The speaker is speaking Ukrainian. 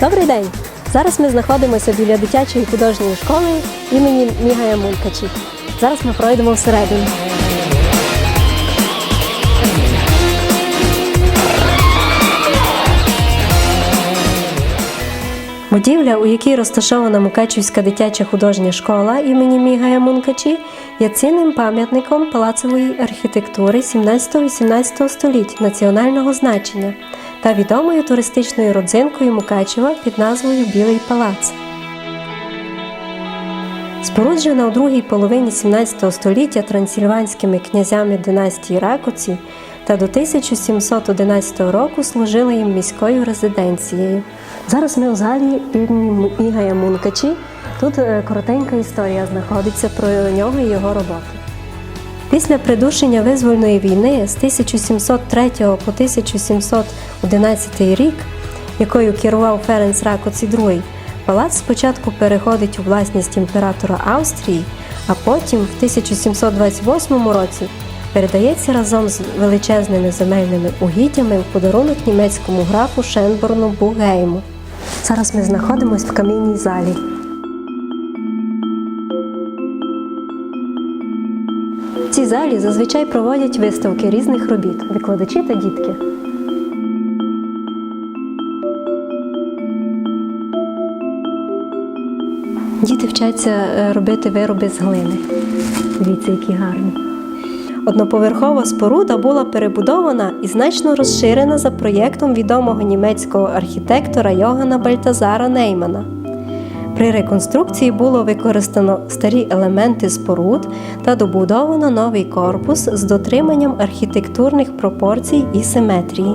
Добрий день! Зараз ми знаходимося біля дитячої художньої школи імені Мігая Мулькачі. Зараз ми пройдемо всередину. Будівля, у якій розташована Мукачівська дитяча художня школа імені Мігая Мункачі, є цінним пам'ятником палацової архітектури 17-18 століть національного значення та відомою туристичною родзинкою Мукачева під назвою Білий палац. Споруджена у другій половині 17 століття трансильванськими князями династії Ракоці та до 1711 року служила їм міською резиденцією. Зараз ми у залі імені Мігая Мункачі. Тут е, коротенька історія знаходиться про нього і його роботу. Після придушення визвольної війни з 1703 по 1711 рік, якою керував Ференц Ракоці II, палац спочатку переходить у власність імператора Австрії, а потім в 1728 році передається разом з величезними земельними угіддями в подарунок німецькому графу Шенборну Бугейму. Зараз ми знаходимося в камінній залі. В цій залі зазвичай проводять виставки різних робіт, викладачі та дітки. Діти вчаться е, робити вироби з глини. Дивіться, які гарні. Одноповерхова споруда була перебудована і значно розширена за проєктом відомого німецького архітектора Йогана Бальтазара Неймана. При реконструкції було використано старі елементи споруд та добудовано новий корпус з дотриманням архітектурних пропорцій і симетрії.